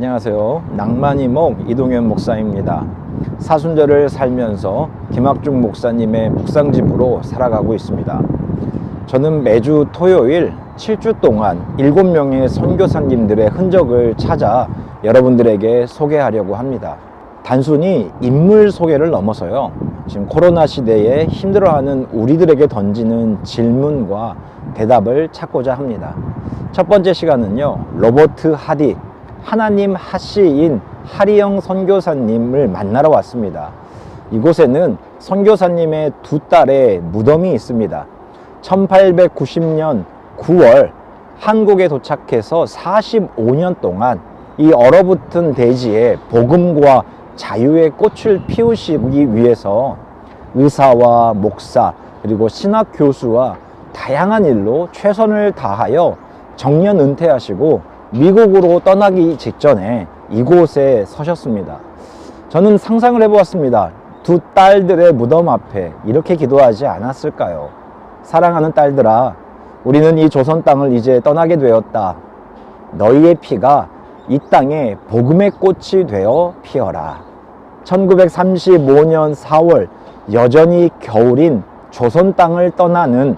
안녕하세요. 낭만이목 이동현 목사입니다. 사순절을 살면서 김학중 목사님의 묵상집으로 살아가고 있습니다. 저는 매주 토요일 7주 동안 7명의 선교사님들의 흔적을 찾아 여러분들에게 소개하려고 합니다. 단순히 인물 소개를 넘어서요. 지금 코로나 시대에 힘들어하는 우리들에게 던지는 질문과 대답을 찾고자 합니다. 첫 번째 시간은요. 로버트 하디, 하나님 하시인 하리영 선교사님을 만나러 왔습니다. 이곳에는 선교사님의 두 딸의 무덤이 있습니다. 1890년 9월 한국에 도착해서 45년 동안 이 얼어붙은 대지에 복음과 자유의 꽃을 피우시기 위해서 의사와 목사 그리고 신학 교수와 다양한 일로 최선을 다하여 정년 은퇴하시고 미국으로 떠나기 직전에 이곳에 서셨습니다. 저는 상상을 해보았습니다. 두 딸들의 무덤 앞에 이렇게 기도하지 않았을까요? 사랑하는 딸들아, 우리는 이 조선 땅을 이제 떠나게 되었다. 너희의 피가 이 땅에 복음의 꽃이 되어 피어라. 1935년 4월 여전히 겨울인 조선 땅을 떠나는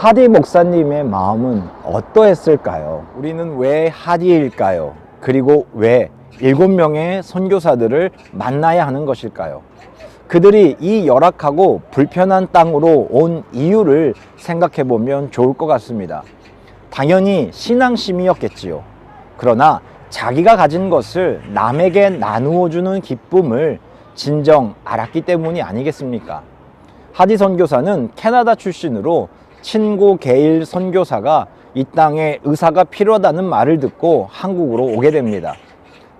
하디 목사님의 마음은 어떠했을까요? 우리는 왜 하디일까요? 그리고 왜 일곱 명의 선교사들을 만나야 하는 것일까요? 그들이 이 열악하고 불편한 땅으로 온 이유를 생각해 보면 좋을 것 같습니다. 당연히 신앙심이었겠지요. 그러나 자기가 가진 것을 남에게 나누어 주는 기쁨을 진정 알았기 때문이 아니겠습니까? 하디 선교사는 캐나다 출신으로 친구 게일 선교사가 이 땅에 의사가 필요하다는 말을 듣고 한국으로 오게 됩니다.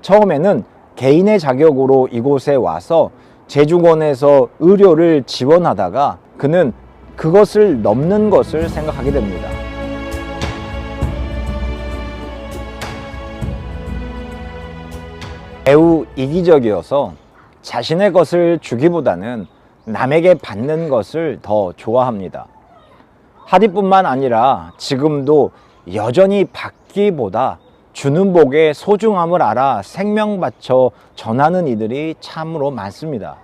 처음에는 개인의 자격으로 이곳에 와서 제주권에서 의료를 지원하다가 그는 그것을 넘는 것을 생각하게 됩니다. 매우 이기적이어서 자신의 것을 주기보다는 남에게 받는 것을 더 좋아합니다. 하디뿐만 아니라 지금도 여전히 받기보다 주는 복의 소중함을 알아 생명 바쳐 전하는 이들이 참으로 많습니다.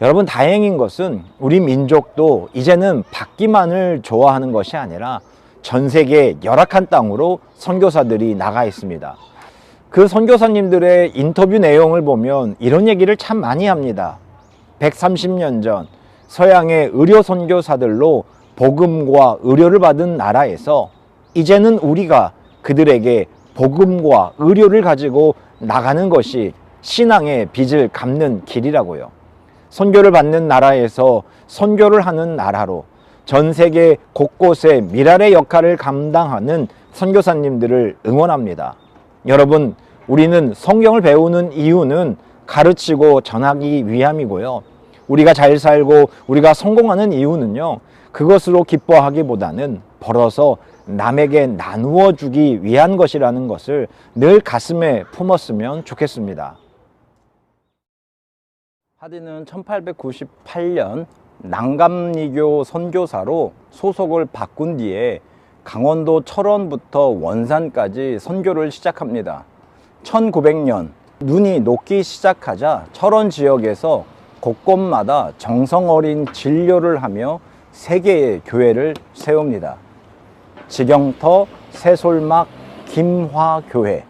여러분 다행인 것은 우리 민족도 이제는 받기만을 좋아하는 것이 아니라 전 세계 열악한 땅으로 선교사들이 나가 있습니다. 그 선교사님들의 인터뷰 내용을 보면 이런 얘기를 참 많이 합니다. 130년 전 서양의 의료 선교사들로 복음과 의료를 받은 나라에서 이제는 우리가 그들에게 복음과 의료를 가지고 나가는 것이 신앙의 빚을 갚는 길이라고요. 선교를 받는 나라에서 선교를 하는 나라로 전 세계 곳곳에 미랄의 역할을 감당하는 선교사님들을 응원합니다. 여러분, 우리는 성경을 배우는 이유는 가르치고 전하기 위함이고요. 우리가 잘 살고 우리가 성공하는 이유는요. 그것으로 기뻐하기보다는 벌어서 남에게 나누어 주기 위한 것이라는 것을 늘 가슴에 품었으면 좋겠습니다. 하디는 1898년 난감리교 선교사로 소속을 바꾼 뒤에 강원도 철원부터 원산까지 선교를 시작합니다. 1900년 눈이 녹기 시작하자 철원 지역에서 곳곳마다 정성 어린 진료를 하며 세 개의 교회를 세웁니다. 지경터, 새솔막, 김화교회.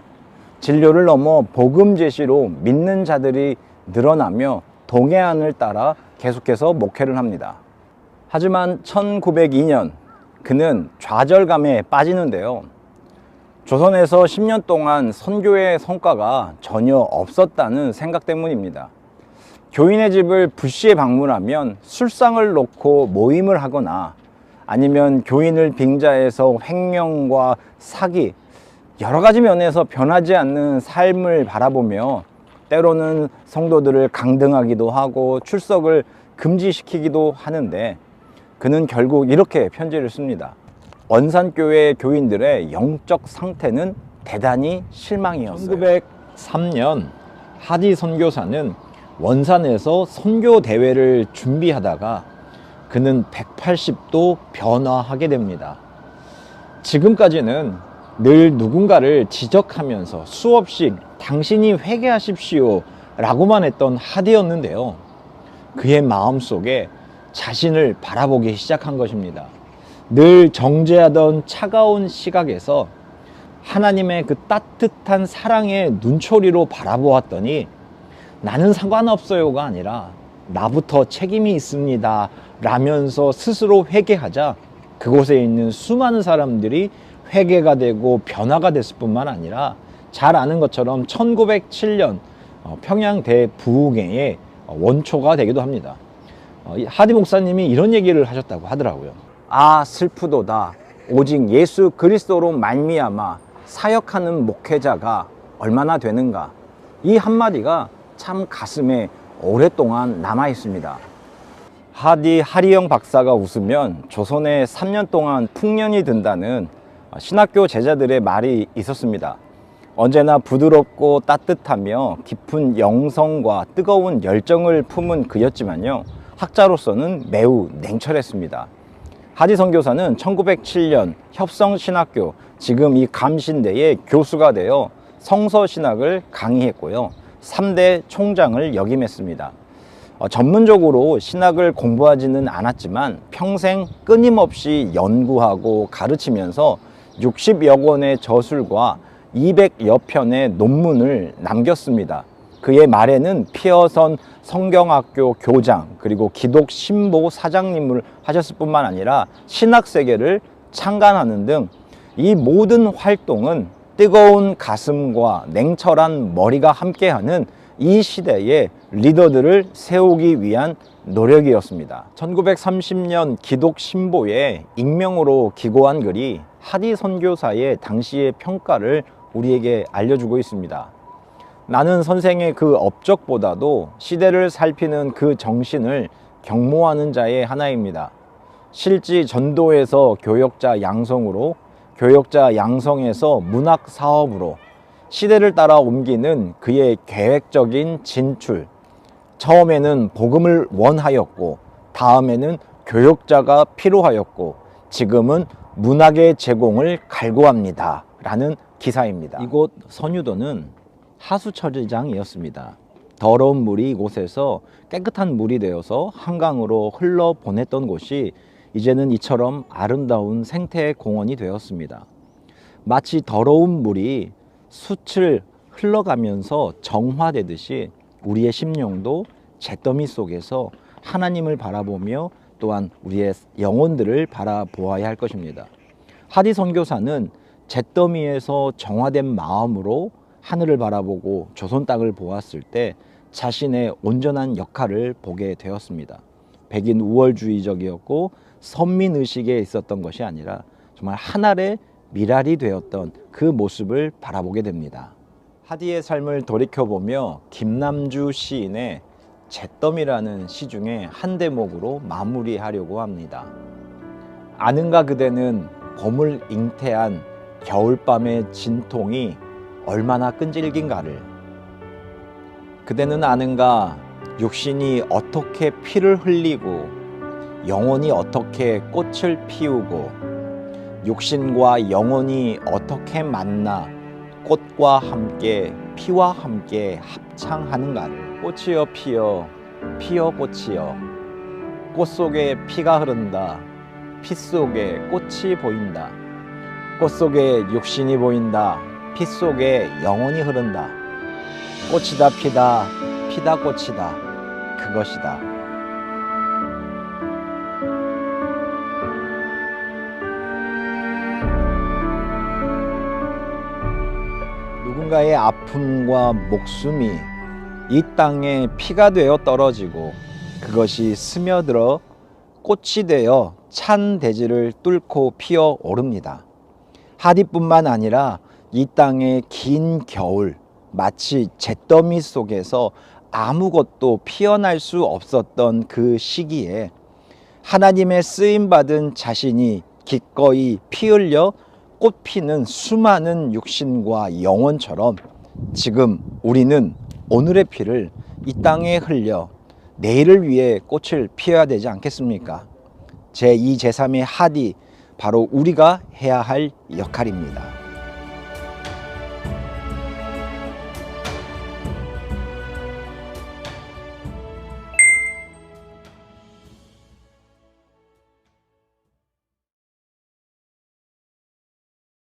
진료를 넘어 복음 제시로 믿는 자들이 늘어나며 동해안을 따라 계속해서 목회를 합니다. 하지만 1902년 그는 좌절감에 빠지는데요. 조선에서 10년 동안 선교의 성과가 전혀 없었다는 생각 때문입니다. 교인의 집을 불시에 방문하면 술상을 놓고 모임을 하거나 아니면 교인을 빙자해서 횡령과 사기 여러 가지 면에서 변하지 않는 삶을 바라보며 때로는 성도들을 강등하기도 하고 출석을 금지시키기도 하는데 그는 결국 이렇게 편지를 씁니다. 원산교회 교인들의 영적 상태는 대단히 실망이었어요. 1903년 하디 선교사는 원산에서 선교 대회를 준비하다가 그는 180도 변화하게 됩니다. 지금까지는 늘 누군가를 지적하면서 수없이 당신이 회개하십시오 라고만 했던 하디였는데요. 그의 마음 속에 자신을 바라보기 시작한 것입니다. 늘 정죄하던 차가운 시각에서 하나님의 그 따뜻한 사랑의 눈초리로 바라보았더니 나는 상관없어요가 아니라 나부터 책임이 있습니다 라면서 스스로 회개하자 그곳에 있는 수많은 사람들이 회개가 되고 변화가 됐을 뿐만 아니라 잘 아는 것처럼 1907년 어, 평양 대 부흥회의 원초가 되기도 합니다. 어, 이 하디 목사님이 이런 얘기를 하셨다고 하더라고요. 아 슬프도다. 오직 예수 그리스도로 말미암아 사역하는 목회자가 얼마나 되는가. 이 한마디가 참 가슴에 오랫동안 남아 있습니다. 하디 하리영 박사가 웃으면 조선에 3년 동안 풍년이 든다는 신학교 제자들의 말이 있었습니다. 언제나 부드럽고 따뜻하며 깊은 영성과 뜨거운 열정을 품은 그였지만요. 학자로서는 매우 냉철했습니다. 하디 선교사는 1907년 협성신학교 지금 이 감신대의 교수가 되어 성서신학을 강의했고요. 3대 총장을 역임했습니다. 어, 전문적으로 신학을 공부하지는 않았지만 평생 끊임없이 연구하고 가르치면서 60여 권의 저술과 200여 편의 논문을 남겼습니다. 그의 말에는 피어선 성경학교 교장 그리고 기독 신보 사장님을 하셨을 뿐만 아니라 신학 세계를 창간하는 등 이 모든 활동은 뜨거운 가슴과 냉철한 머리가 함께하는 이 시대의 리더들을 세우기 위한 노력이었습니다. 1930년 기독 신보에 익명으로 기고한 글이 하디 선교사의 당시의 평가를 우리에게 알려주고 있습니다. 나는 선생의 그 업적보다도 시대를 살피는 그 정신을 경모하는 자의 하나입니다. 실지 전도에서 교역자 양성으로 교역자 양성에서 문학 사업으로 시대를 따라 옮기는 그의 계획적인 진출. 처음에는 복음을 원하였고, 다음에는 교역자가 필요하였고, 지금은 문학의 제공을 갈구합니다. 라는 기사입니다. 이곳 선유도는 하수처리장이었습니다. 더러운 물이 이곳에서 깨끗한 물이 되어서 한강으로 흘러 보냈던 곳이 이제는 이처럼 아름다운 생태 공원이 되었습니다. 마치 더러운 물이 숯을 흘러가면서 정화되듯이 우리의 심령도 잿더미 속에서 하나님을 바라보며 또한 우리의 영혼들을 바라보아야 할 것입니다. 하디 선교사는 잿더미에서 정화된 마음으로 하늘을 바라보고 조선 땅을 보았을 때 자신의 온전한 역할을 보게 되었습니다. 백인 우월주의적이었고 선민 의식에 있었던 것이 아니라 정말 하늘의 미랄이 되었던 그 모습을 바라보게 됩니다. 하디의 삶을 돌이켜보며 김남주 시인의 잿더미라는 시 중에 한 대목으로 마무리하려고 합니다. 아는가 그대는 봄을 잉태한 겨울밤의 진통이 얼마나 끈질긴가를 그대는 아는가 육신이 어떻게 피를 흘리고 영혼이 어떻게 꽃을 피우고 육신과 영혼이 어떻게 만나 꽃과 함께 피와 함께 합창하는가를 꽃이여 피어 피어 꽃이여. 꽃 속에 피가 흐른다. 피 속에 꽃이 보인다. 꽃 속에 육신이 보인다. 피 속에 영혼이 흐른다. 꽃이다 피다. 피다 꽃이다 그것이다 누군가의 아픔과 목숨이 이 땅에 피가 되어 떨어지고 그것이 스며들어 꽃이 되어 찬 대지를 뚫고 피어 오릅니다. 하디뿐만 아니라 이 땅의 긴 겨울 마치 잿더미 속에서 아무것도 피어날 수 없었던 그 시기에 하나님의 쓰임 받은 자신이 기꺼이 피 흘려 꽃 피는 수많은 육신과 영혼처럼 지금 우리는 오늘의 피를 이 땅에 흘려 내일을 위해 꽃을 피워야 되지 않겠습니까? 제2, 제3의 하디 바로 우리가 해야 할 역할입니다.